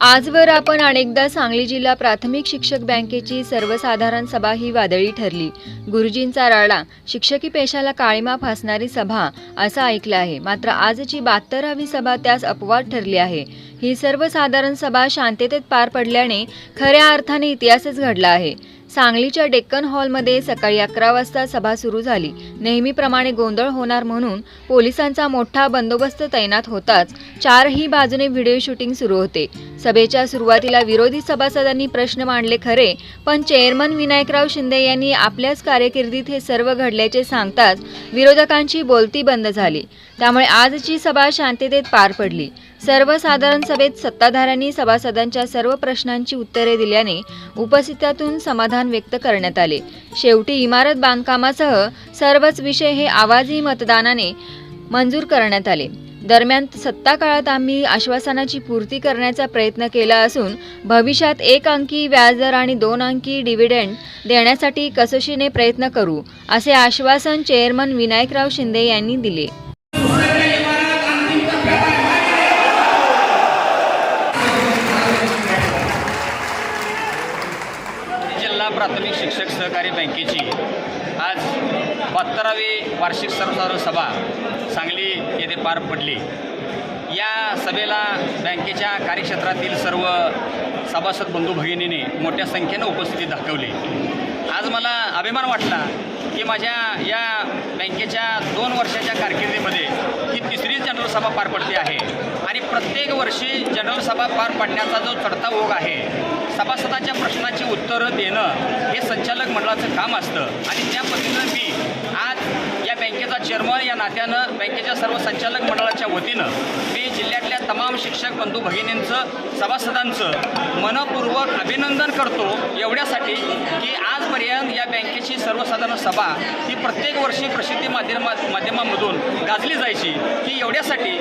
आजवर आपण अनेकदा सांगली जिल्हा प्राथमिक शिक्षक बँकेची सर्वसाधारण सभा ही वादळी ठरली. गुरुजींचा राडा शिक्षकी पेशाला काळीमा फासणारी सभा असं ऐकलं आहे. मात्र आजची बहात्तरावी सभा त्यास अपवाद ठरली आहे. ही सर्वसाधारण सभा शांततेत पार पडल्याने खऱ्या अर्थाने इतिहासच घडला आहे. सांगलीच्या डेक्कन हॉलमध्ये सकाळी अकरा वाजता सभा सुरू झाली. नेहमीप्रमाणे गोंधळ होणार म्हणून पोलिसांचा मोठा बंदोबस्त तैनात होताच चारही बाजूने व्हिडिओ शूटिंग सुरू होते. सभेच्या सुरुवातीला विरोधी सभासदांनी प्रश्न मांडले खरे पण चेअरमन विनायकराव शिंदे यांनी आपल्याच कारकिर्दीत हे सर्व घडल्याचे सांगताच विरोधकांची बोलती बंद झाली. त्यामुळे आजची सभा शांततेत पार पडली. सर्वसाधारण सभेत सत्ताधाऱ्यांनी सभासदांच्या सर्व प्रश्नांची उत्तरे दिल्याने उपस्थितातून समाधान व्यक्त करण्यात आले. शेवटी इमारत बांधकामासह सर्वच विषय हे आवाजी मतदानाने मंजूर करण्यात आले. दरम्यान सत्ता काळात आम्ही आश्वासनाची पूर्ती करण्याचा प्रयत्न केला असून भविष्यात एक अंकी व्याजदर आणि दोन अंकी डिव्हिडंड देण्यासाठी कसोशीने प्रयत्न करू असे आश्वासन चेअरमन विनायकराव शिंदे यांनी दिले. जिल्हा प्राथमिक शिक्षक सहकारी बँकेची आज बहात्तरावी वार्षिक सर्वसाधारण सभा सांगली येथे पार पडली. या सभेला बँकेच्या कार्यक्षेत्रातील सर्व सभासद बंधू भगिनीने मोठ्या संख्येनं उपस्थिती दाखवली. आज मला अभिमान वाटला की माझ्या या बँकेच्या दोन वर्षाच्या कारकिर्दीमध्ये ही तिसरी जनरल सभा पार पडते आहे. आणि प्रत्येक वर्षी जनरल सभा पार पाडण्याचा जो चढता ओघ आहे सभासदाच्या प्रश्नाची उत्तरं देणं हे संचालक मंडळाचं काम असतं. आणि त्या पद्धतीनं मी आज या बँकेचा चेअरमन या नात्यानं बँकेच्या सर्व संचालक मंडळाच्या वतीनं मी जिल्ह्यातल्या तमाम शिक्षक बंधू भगिनींचं सभासदांचं मनपूर्वक अभिनंदन करतो. एवढ्यासाठी की आजपर्यंत या बँकेची सर्वसाधारण सभा ही प्रत्येक वर्षी प्रसिद्धी माध्यमा माध्यमामधून गाजली जायची. की एवढ्यासाठी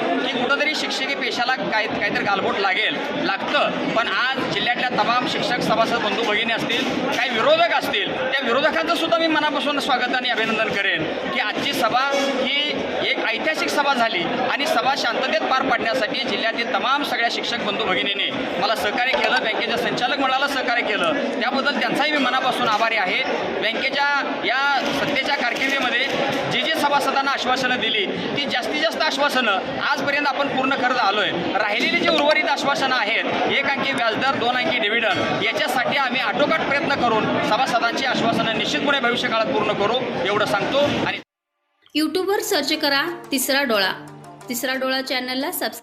कुठंतरी शिक्षकी पेशाला काय काहीतरी गालबोट लागेल लागतं. पण आज जिल्ह्यातल्या तमाम शिक्षक सभासद बंधू भगिनी असतील काही विरोधक असतील त्या विरोधकांचं सुद्धा मी मनापासून स्वागत आणि अभिनंदन करेन की आजची सभा ही एक ऐतिहासिक सभा झाली आणि सभा शांततेत पार पाडण्यासाठी जिल्ह्यातील तमाम सगळ्या शिक्षक बंधू भगिनीने मला सहकार्य केलं बँकेच्या संचालक मंडळाला सहकार्य केलं. त्याबद्दल त्यांचाही मी मनापासून आभारी आहे. बँकेच्या या सत्तेच्या कारकिर्दीमध्ये सभासदांना आश्वासनं दिली. ती जास्तीत जास्त आश्वासनं आजपर्यंत आपण पूर्ण करत आलो आहे राहिलेली जी उर्वरित आश्वासनं आहेत एक अंकी व्याजदर दोन अंकी डिव्हिडंड याच्यासाठी आम्ही आटोकाट प्रयत्न करून सभासदांची आश्वासनं निश्चितपणे भविष्यकाळात पूर्ण करू एवढं सांगतो आणि यूट्यूबवर सर्च करा तिसरा डोळा. तिसरा डोळा चॅनलला सबस्क्राईब